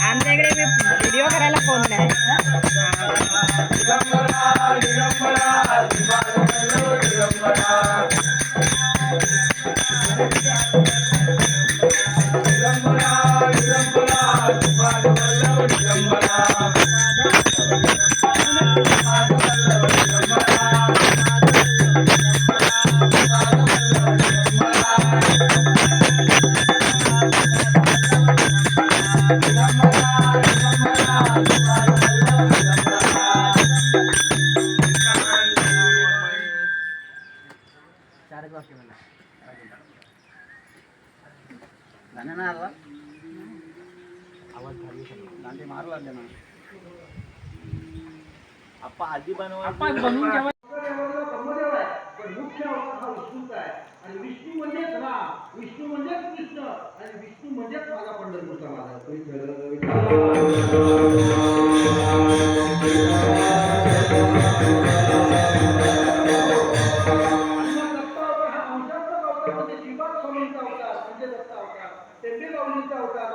आमच्याकडे मी व्हिडिओ करायला फोन नाही. चार बाळाराव बनवलं आमच्या इकडे व्हिडिओ करायला कोण नाही दांडे मारला त्यानं आप्पा आधी बनवा आपण बनवून ठेवा. पण मुख्य अवतार हा विष्णूचा आहे. आणि विष्णू म्हणजेच राम. विष्णू म्हणजेच कृष्ण. आणि विष्णू म्हणजेच माझा पंढरपूरचा माझा मग दत्त अवतार म्हणजे दत्त अवतार टेंबे माऊलींचा अवतार